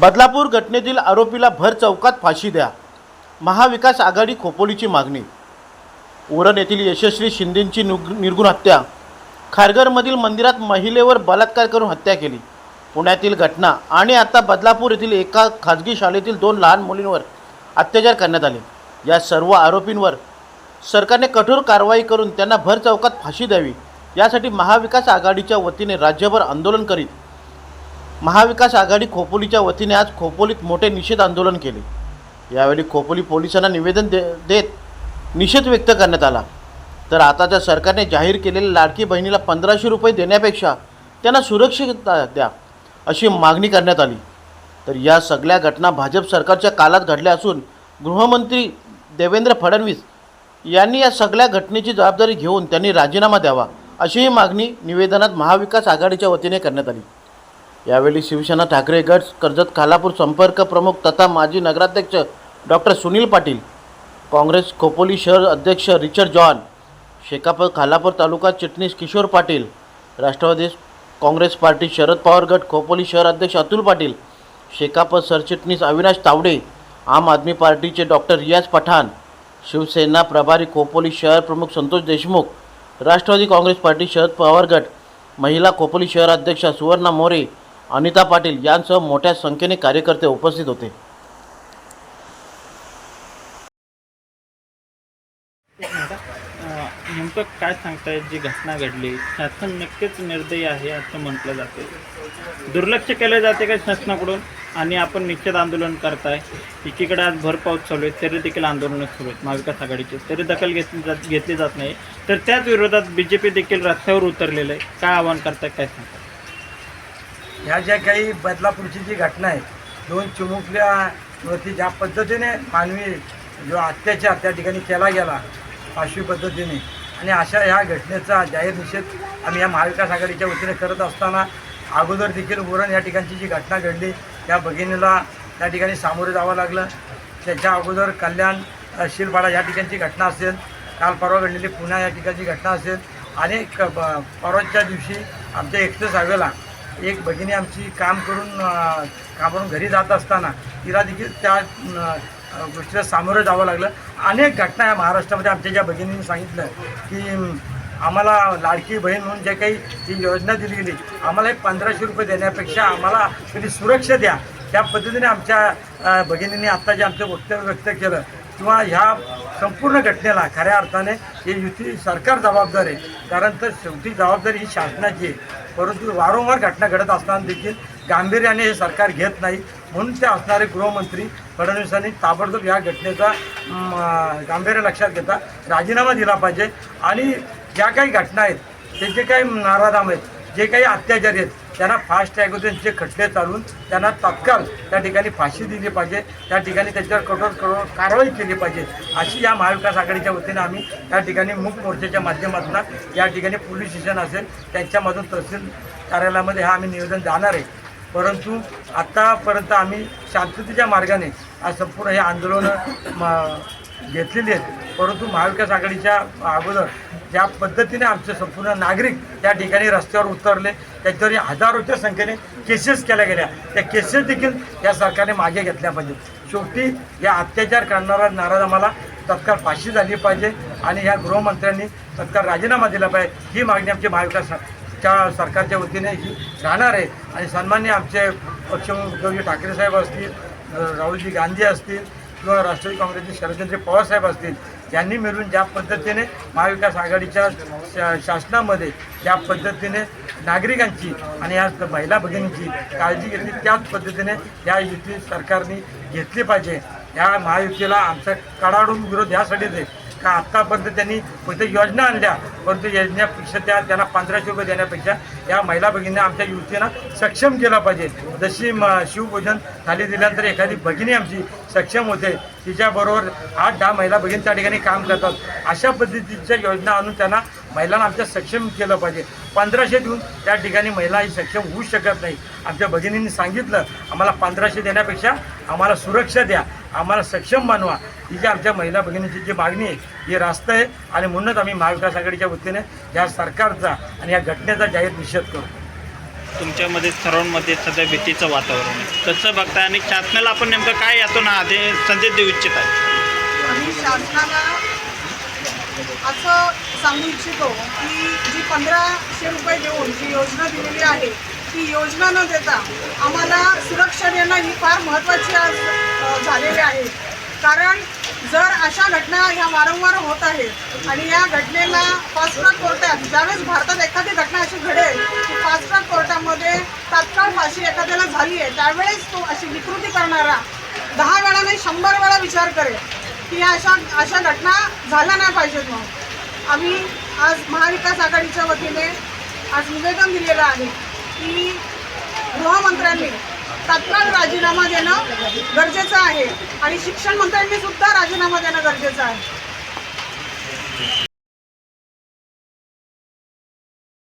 बदलापूर घटनेतील आरोपीला भर चौकात फाशी द्या. महाविकास आघाडी खोपोलीची मागणी. उरण येथील यशस्वी शिंदेंची निर्गुण हत्या. खारघरमधील मंदिरात महिलेवर बलात्कार करून हत्या केली. पुण्यातील घटना आणि आता बदलापूर येथील एका खाजगी शाळेतील दोन लहान मुलींवर अत्याचार करण्यात आले. या सर्व आरोपींवर सरकारने कठोर कारवाई करून त्यांना भर चौकात फाशी द्यावी. यासाठी महाविकास आघाडीच्या वतीने राज्यभर आंदोलन करीत महाविकास आघाडी खोपोलीच्या वतीने आज खोपोलीत मोठे निषेध आंदोलन केले. यावेळी खोपोली पोलिसांना निवेदन दे देत निषेध व्यक्त करण्यात आला. तर आताच्या सरकारने जाहीर केलेल्या लाडकी बहिणीला पंधराशे रुपये देण्यापेक्षा त्यांना सुरक्षितता द्या अशी मागणी करण्यात आली. तर या सगळ्या घटना भाजप सरकारच्या कालात घडल्या असून गृहमंत्री देवेंद्र फडणवीस यांनी या सगळ्या घटनेची जबाबदारी घेऊन त्यांनी राजीनामा द्यावा अशीही मागणी निवेदनात महाविकास आघाडीच्या वतीने करण्यात आली. यावेळी शिवसेना ठाकरे गट कर्जत खालापूर संपर्क प्रमुख तथा माजी नगराध्यक्ष डॉक्टर सुनील पाटील काँग्रेस खोपोली शहर अध्यक्ष रिचर्ड जॉन शेकाप खालापूर तालुका चिटणीस किशोर पाटील राष्ट्रवादी काँग्रेस पार्टी शरद पवार गट खोपोली शहर अध्यक्ष अतुल पाटील शेकाप सरचिटणीस अविनाश तावडे आम आदमी पार्टीचे डॉक्टर रियाज पठाण शिवसेना प्रभारी खोपोली शहर प्रमुख संतोष देशमुख राष्ट्रवादी काँग्रेस पार्टी शरद पवार गट महिला खोपोली शहर अध्यक्षा सुवर्णा मोरे अनिता पाटील यांसह मोठ्या संख्येने कार्यकर्ते उपस्थित होते. नेमकं काय सांगतायत जी घटना घडली? शासन नक्कीच निर्दयी आहे असं म्हटलं जाते. दुर्लक्ष केलं जाते का शासनाकडून? आणि आपण निश्चित आंदोलन करताय. एकीकडे आज भर पाऊस चालू आहे तरी देखील आंदोलनं सुरू आहेत. महाविकास आघाडीचे तरी दखल घेतली जात घेतली जात नाही. तर त्याच विरोधात बी जे पी देखील रस्त्यावर उतरलेलं आहे. काय आव्हान करताय काय सांगताय? ह्या ज्या काही बदलापूरची जी घटना आहे दोन चिमुकल्यावरती ज्या पद्धतीने मानवी जो अत्याचार त्या ठिकाणी केला गेला पाशवी पद्धतीने. आणि अशा ह्या घटनेचा जाहीर निषेध आम्ही या महाविकास आघाडीच्या वतीने करत असताना अगोदर देखील उरण या ठिकाणची जी घटना घडली त्या भगिनीला त्या ठिकाणी सामोरे जावं लागलं. त्याच्या अगोदर कल्याण शिलपाडा या ठिकाणची घटना असेल काल परवा घडलेली पुण्या या ठिकाणची घटना असेल. आणि क- परवाच्या दिवशी आमच्या एक्सप्रेस हायवेला एक भगिनी आमची काम करून कामावरून घरी जात असताना तिला देखील त्या गोष्टीला सामोरं जावं लागलं. अनेक घटना या महाराष्ट्रामध्ये आमच्या ज्या भगिनींनी सांगितलं की आम्हाला लाडकी बहीण म्हणून जे काही जी योजना दिली गेली आम्हाला एक पंधराशे रुपये देण्यापेक्षा आम्हाला तुम्ही सुरक्षा द्या. त्या पद्धतीने आमच्या भगिनींनी आत्ता जे आमचं वक्तव्य व्यक्त केलं किंवा ह्या संपूर्ण घटनेला खऱ्या अर्थाने हे युती सरकार जबाबदार आहे. कारण तर शेवटी जबाबदारी ही शासनाची आहे. परंतु वारंवार घटना घडत असताना देखील गांभीर्याने हे सरकार घेत नाही. म्हणून ते असणारे गृहमंत्री फडणवीसांनी ताबडतोब या घटनेचा गांभीर्य लक्षात घेता राजीनामा दिला पाहिजे. आणि ज्या काही घटना आहेत त्याचे काही नाराधाम आहेत जे काही अत्याचारी आहेत त्यांना फास्ट ट्रॅकचे खटले चालून त्यांना तत्काळ त्या ठिकाणी फाशी दिली पाहिजे त्या ठिकाणी त्याच्यावर कठोर कठोर कारवाई केली पाहिजे. अशी या महाविकास आघाडीच्या वतीने आम्ही त्या ठिकाणी मुख मोर्चाच्या माध्यमातून या ठिकाणी पोलीस स्टेशन असेल त्यांच्यामधून तहसील कार्यालयामध्ये हा आम्ही निवेदन जाणार आहे. परंतु आत्तापर्यंत आम्ही शांततेच्या मार्गाने आज संपूर्ण हे आंदोलनं घेतलेली आहेत. परंतु महाविकास आघाडीच्या अगोदर ज्या पद्धतीने आमचे संपूर्ण नागरिक त्या ठिकाणी रस्त्यावर उतरले त्याच्यावर हजारोच्या संख्येने केसेस केल्या गेल्या. त्या केसेस देखील या सरकारने मागे घेतल्या पाहिजेत. शेवटी या अत्याचार करणारा नाराज आम्हाला तत्काळ फाशी झाली पाहिजे आणि या गृहमंत्र्यांनी तत्काळ राजीनामा दिला पाहिजे. ही मागणी आमची महाविकास च्या सरकारच्या वतीने ही राहणार आहे. आणि सन्मान्य आमचे पक्षमुख उद्धवजी ठाकरे साहेब असतील राहुलजी गांधी असतील किंवा राष्ट्रवादी काँग्रेसचे शरदचंद्र पवारसाहेब असतील यांनी मिळून ज्या पद्धतीने महाविकास आघाडीच्या शा शासनामध्ये ज्या पद्धतीने नागरिकांची आणि या महिला भगिनींची काळजी घेतली त्याच पद्धतीने या युती सरकारने घेतली पाहिजे. या महायुतीला आमचा कडाडून विरोध यासाठीच आहे का आत्तापर्यंत त्यांनी फक्त योजना आणल्या? परंतु योजनेपेक्षा त्या त्यांना पंधराशे रुपये देण्यापेक्षा या महिला भगिनींना आमच्या युवतीनं सक्षम केला पाहिजे. जशी म शिवभोजन थाली दिल्यानंतर एखादी भगिनी आमची सक्षम होते तिच्याबरोबर आठ दहा महिला भगिनी त्या ठिकाणी काम करतात. अशा पद्धतीच्या योजना आणून त्यांना महिलांना आमच्या सक्षम केलं पाहिजे. पंधराशे देऊन त्या ठिकाणी महिला ही सक्षम होऊ शकत नाही. आमच्या भगिनींनी सांगितलं आम्हाला पंधराशे देण्यापेक्षा आम्हाला सुरक्षा द्या. आम्हाला सक्षम बनवा. ही जी आमच्या महिला भगिनींची जी मागणी आहे ही रास्त आहे आणि म्हणूनच आम्ही महाविकास आघाडीच्या वतीने या सरकारचा आणि या घटनेचा जाहीर निषेध करू तुमच्यामध्ये सर्वांमध्ये सध्या भीतीचं वातावरण आहे. कसं बघताय आणि शासनाला आपण नेमकं काय यातून आदेश संदेश देऊ इच्छित? आहे आणि शासनाला असं सांगू इच्छितो की जी पंधराशे रुपये देऊन जी योजना दिलेली आहे ती योजना न देता आम्हाला सुरक्षा देणं ही फार महत्त्वाची आज झालेली आहे. कारण जर अशा घटना ह्या वारंवार होत आहेत आणि या घटनेला फास्ट ट्रॅक कोर्टात ज्यावेळेस भारतात एखादी घटना अशी घडेल की फास्ट ट्रॅक कोर्टामध्ये तात्काळ फाशी एखाद्याला झाली आहे त्यावेळेस तो अशी विकृती करणारा दहा वेळा नाही शंभर वेळा विचार करेल की या अशा अशा घटना झाल्या नाही पाहिजेत म्हणून. आम्ही आज महाविकास आघाडीच्या वतीने आज निवेदन दिलेलं आहे की गृहमंत्र्यांनी तात्काळ राजीनामा देणं गरजेचं आहे. आणि शिक्षण मंत्र्यांनी सुद्धा राजीनामा देणं गरजेचं आहे.